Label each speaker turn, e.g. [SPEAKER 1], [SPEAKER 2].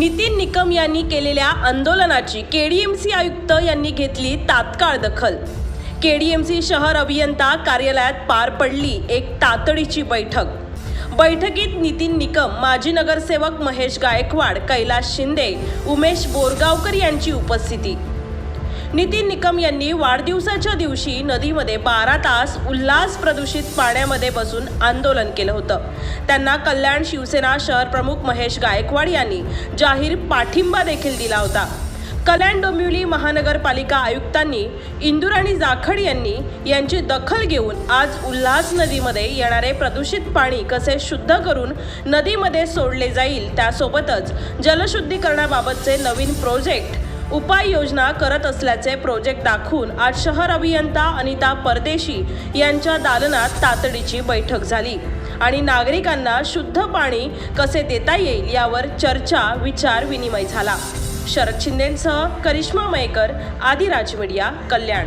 [SPEAKER 1] नितीन निकम यांनी केलेल्या आंदोलनाची केडीएमसी आयुक्त यांनी घेतली तात्काळ दखल. केडीएमसी शहर अभियंता कार्यालयात पार पडली एक तातडीची बैठक. बैठकीत नितीन निकम माजी नगरसेवक महेश गायकवाड कैलास शिंदे उमेश बोरगावकर यांची उपस्थिती. नितीन निकम यांनी वाढदिवसाच्या दिवशी नदीमध्ये बारा तास उल्हास प्रदूषित पाण्यामध्ये बसून आंदोलन केलं होतं. त्यांना कल्याण शिवसेना शहर प्रमुख महेश गायकवाड यांनी जाहीर पाठिंबा देखील दिला होता. कल्याण डोंबिवली महानगरपालिका आयुक्तांनी इंदुराणी जाखड यांनी यांची दखल घेऊन आज उल्हास नदीमध्ये येणारे प्रदूषित पाणी कसे शुद्ध करून नदीमध्ये सोडले जाईल त्यासोबतच जलशुद्धीकरणाबाबतचे नवीन प्रोजेक्ट उपाययोजना करत असल्याचे प्रोजेक्ट दाखवून आज शहर अभियंता अनिता परदेशी यांच्या दालनात तातडीची बैठक झाली. आणि नागरिकांना शुद्ध पाणी कसे देता येईल यावर चर्चा विचार विनिमय झाला. शरद शिंदेंसह करिश्मा मयेकर आदिराज मीडिया कल्याण.